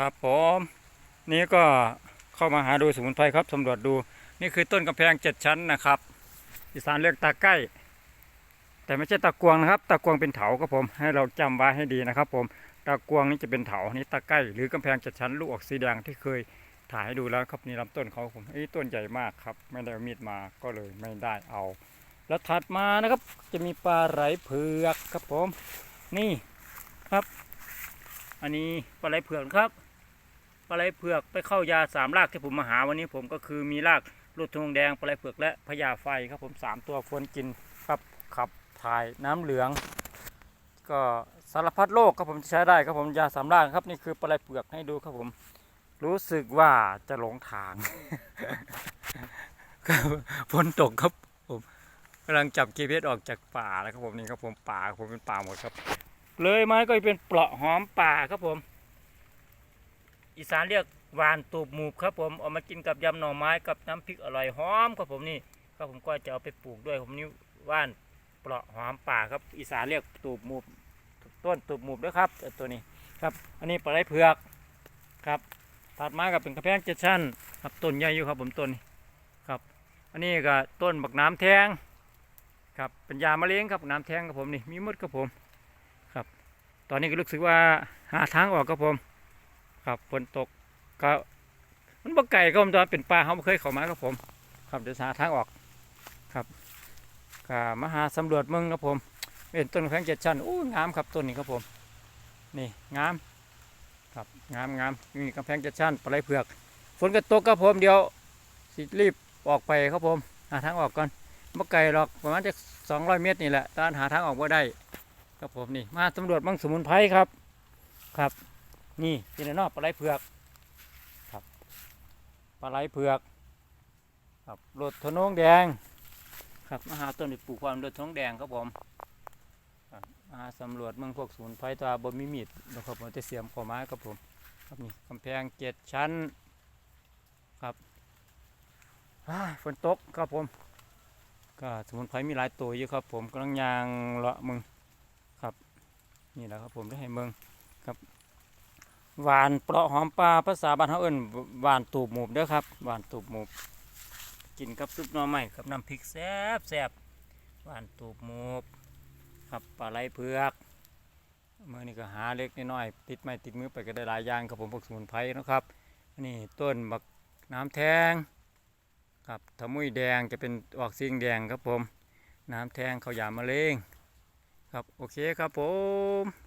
ครับผมนี่ก็เข้ามาหาดูสมุนไพรครับสำรวจดู นี่คือต้นกำแพงเจ็ดชั้นนะครับอีสานเรียกตาใกล้ แต่ไม่ใช่ตะกวงนะครับ ตะกวงเป็นเถาครับผมให้เราจำไว้ให้ดีนะครับ ผมตะกวงนี่จะเป็นเถานี่ตาใกล้ หรือกำแพงเจ็ดชั้นลูกออกสีแดงที่เคยถ่ายให้ดูแล้วครับนี่ลำต้นเขาผมไอ้ต้นใหญ่มากครับ ไม่ได้มีดมาก็เลยไม่ได้เอา แล้วถัดมานะครับ จะมีปลาไหลเผือกครับผม นี่ครับ อันนี้ปลาไหลเผือกครับปลาไหลเผือกไปเข้ายาสามรากที่ผมมาหาวันนี้ผมก็คือมีรากลูดทงแดงปลาไหลเผือกและพญาไฟครับผมสามตัวควรกินครับขับถ่ายน้ำเหลือง ก็สารพัดโรคครับผมใช้ได้ครับผมยาสามรากครับนี่คือปลาไหลเผือกให้ดูครับผม รู้สึกว่าจะหลงทางครับฝนตกครับผมกำลังจับกีเพชออกจากป่าแล้วครับผมนี่ครับผมป่าผมเป็นป่าหมดครับ เลยมาก็เป็นเปราะหอมป่าครับผม อีสานเรียกหวานตูบหมูบครับผมเอามากินกับยำหน่อไม้กับน้ำพริกอร่อยหอมครับผมนี่ก็ผมก็จะเอาไปปลูกด้วยผมนี่ว่านเปราะหอมป่าครับ อีสานเรียกตูบหมูบต้นตูบหมูบด้วยครับตัวนี้ครับ อันนี้ปลาไหลเผือกครับถัดมากับเป็นกระแพงเจ็ดชั้นครับต้นใหญ่อยู่ครับผมต้นนี้ครับ อันนี้ก็ต้นบักน้ำแทงครับเป็นยามะเร็งครับน้ำแทงครับผมนี่มีมดครับผม ตอนนี้ก็รู้สึกว่าหาทางออกครับผม ครับฝนตกก็มันบ่ไก่ก็ผมตอนเป็นป่าเขาบ่เคยเข้ามาครับผม ครับเดี๋ยวหาทางออกครับก็มาหาสำรวจเมืองครับผมเป็นต้นแข้งเจ็ดชั้นโอ้งามครับต้นนี้ครับผม นี่งามครับงามงามนี่กำแพงเจ็ดชั้นปลาไหลเผือก ฝนก็ตกครับผมเดี๋ยวสิรีบออกไปครับผมหาทางออกก่อนบ่ไก่หรอกประมาณจะสองร้อยเมตรนี่แหละตอนหาทางออกบ่ได้ ครับผมนี่มาสำรวจบังสมุนไพรครับ ครับ นี่เป็นนอกปลาไหลเผือกครับปลาไหลเผือกครับรถทนงแดง ครับมาหาต้นที่ปลูกความรถทนงแดงครับผมมาสำรวจเมืองพวกสมุนไพรตัวบนมีมีดนะครับผมจะเสียมขอไม้ครับผมครับนี่กำแพงเจ็ดชั้นครับฝนตกครับผม ก็สมุนไพรมีหลายตัวอยู่ครับผมกำลังยางเลาะมึง นี่แหละครับผมได้ให้เมืองครับหวานเปราะหอมปลาภาษาบ้านเขาเอิ้นหวานตูบหมูบเด้อครับหวานตูบหมูบกินกับซุปหน่อไม้กับน้ำพริกแซ่บแซ่บหวานตูบหมูบครับปลาไหลเผือกเมื่อนี้ก็หาเล็กน้อยติดไม้ติดมือไปก็ได้หลายอย่างครับผมพวกสมุนไพรนะครับนี่ต้นบักน้ำแทงครับทมุยแดงจะเป็นออกสีแดงครับผม น้ำแทงเขาวยามะเร็ง ครับโอเคครับผม